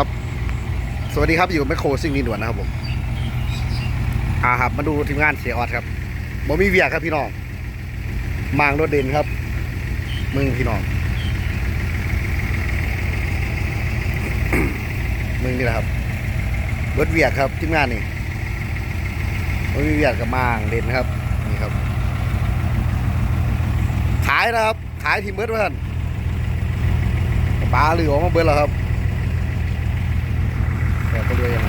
ครับ สวัสดีครับอยู่แมคโครซิ่งนินด่วนนะครับผม อ่าครับมาดูทีมงานเสียออดครับบ่มีเวียครับพี่น้อง มางรถเด่นครับ มึงพี่น้อง มึงนี่แหละครับรถเวียกครับทีมงานนี่บ่มีเวียกกับมางเด่นครับ นี่ครับ ขายนะครับ ขายทีมเบิร์ดเพื่อนปลาหลือออกมาเบิร์ดแล้วครับ ไปด้วยยังไง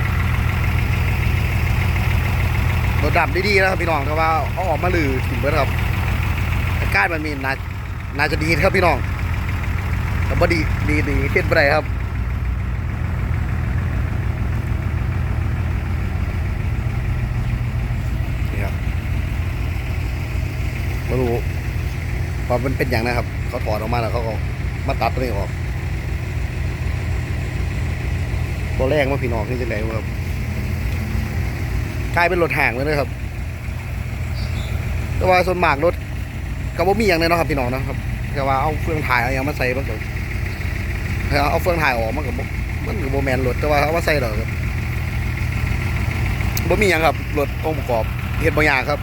รถดับดีๆนะครับพี่น้องแต่ว่าเอาออกมาลือถิ่มเบิดครับอาการมันมีน่าน่าจะดีครับพี่น้อง แต่บ่ดีดีดีเฮ็ดบ่ได้ครับนี่ครับไม่รู้ว่ามันเป็นอย่างนะครับ เขาถอดออกมาแล้วเขาก็มาตัดตัวนี้ออก ตัวแรกว่าพี่น้องนี่จะไหนครับกลายเป็นรถห่างเลยนะครับ แต่ว่าส่วนมากรถก็บ่มีอย่างเลยนะครับพี่น้องนะครับแต่ว่าเอาเฟืองถ่ายอาอย่างมาใส่มันก็เอาเฟืองถ่ายออกมันก็บ่มันก็บ่แมนรถแต่ว่าเอามาใส่ดอครับบ่มีอย่างครับรถองค์ประกอบเฮ็ดบ่ยากครับ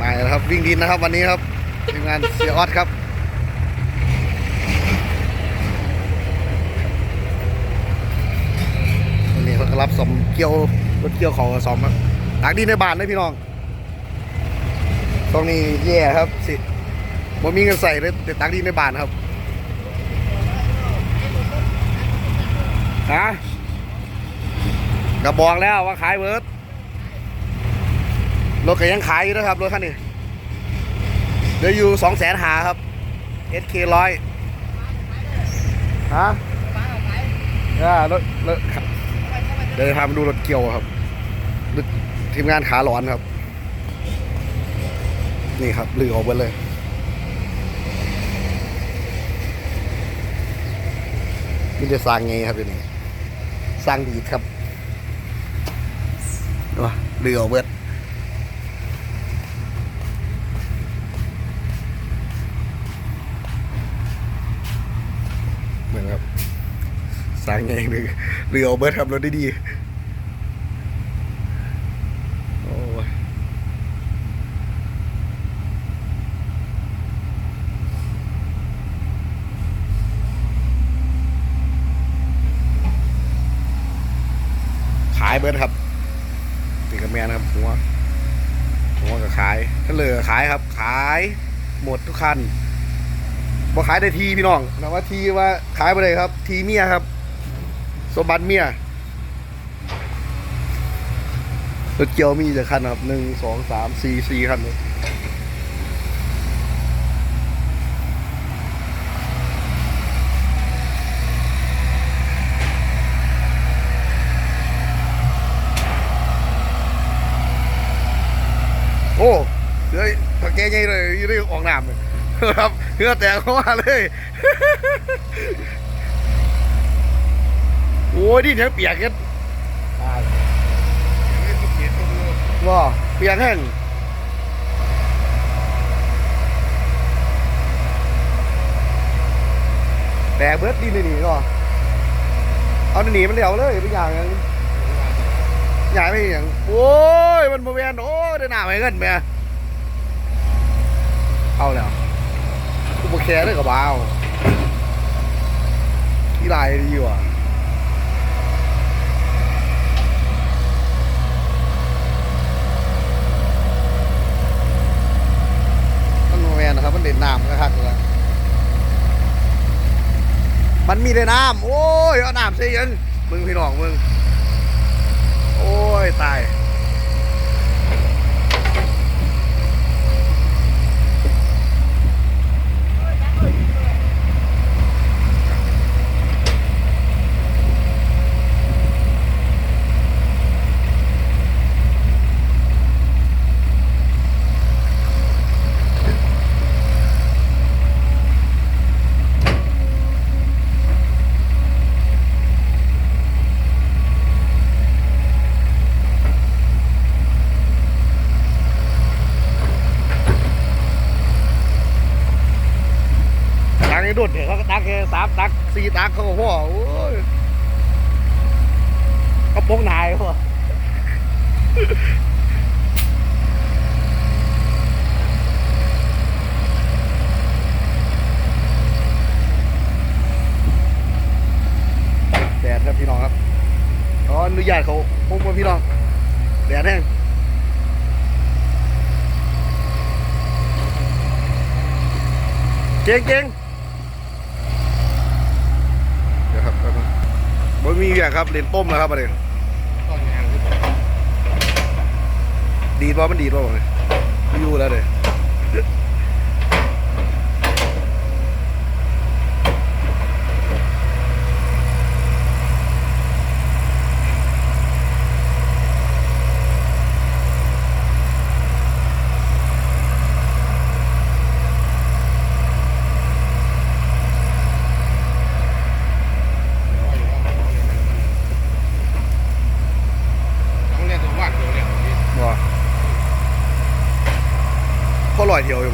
มาแล้วครับวิ่งดินนะครับวันนี้ครับ ทีมงานเสียออดครับนนี้เขารับสมเกี่ยวรถเกี่ยวเขาสมครับตักดินในบ้านเลยพี่น้องตรงนี้แย่ครับสิผมมีเงินใส่เลยแต่ตักดินในบ้านครับฮะก็บอกแล้วว่าขายเบิร์ดรถก็ยังขายอยู่นะครับรถคันนี้ เหลืออยู่สองแสนหาครับ SK ร้อยฮะอ่ารถรถเดี๋ยวจะพามาดูรถเกี่ยวครับรถทีมงานขาหลอนครับ นี่ครับลือออกไปเลยไมันจะสร้างไงครับเดี๋ยวนี้สร้างดีครับว้าลือออกเบิด สร้างเองหรือหรือเอาเบิร์ดขับรถได้ดีโอ้ยขายเบิร์ดครับติดกับแมนครับหัวหัวก็ขายถ้าเหลือขายครับ ขายหมดทุกคันบ่ขายได้ทีพี่น้องนะว่าทีว่าขายไปเลยครับ ทีเมียครับ สมบัติเมียรถเกียวมีจะคันครับหนึ่งสองสามสี่สี่คันเลยโอ้เดี๋ยวถ้าแกใหญ่เลยอยังได้ออกน้ำเลยครับเนื้อแตกเข้ามาเลย โอ้ยนี่เนี่ยเปียกกันว่าเปียกแห้งแตกเบิดดินในนี่ก็เอาหนีมันเดียวเลยเป็นอย่างนั้นอย่างไม่อย่างโอ้ยมันบริเวณโอ้ยได้หนาไปกันแม่เอาแล้วกูมาแคร์ได้กับบ้าวที่ไรดีว่ะมันโมแมนนะครับ มันเด่นน้ำก็คักเลย มันมีแต่น้ำโอ้ยเอาน้ำเสียยันมึงพี่น้องมึง โอ้ย ตายามตักสี่ตักเขาก็พ่อโอ้ยเขาโป้งนายพ่อแดดครับพี่น้องครับขออนุญาตเขาพุ่งมาพี่น้องแดดแห้งเก่งเก่งเดี๋ยวครับแป๊บนึงบ่ มีอย่างครับเรียนต้มแล้วครับประเด็นตองานที่ผมดีดว่ามันดีดว่าบ่เลยไม่อยู่แล้วเลย right here.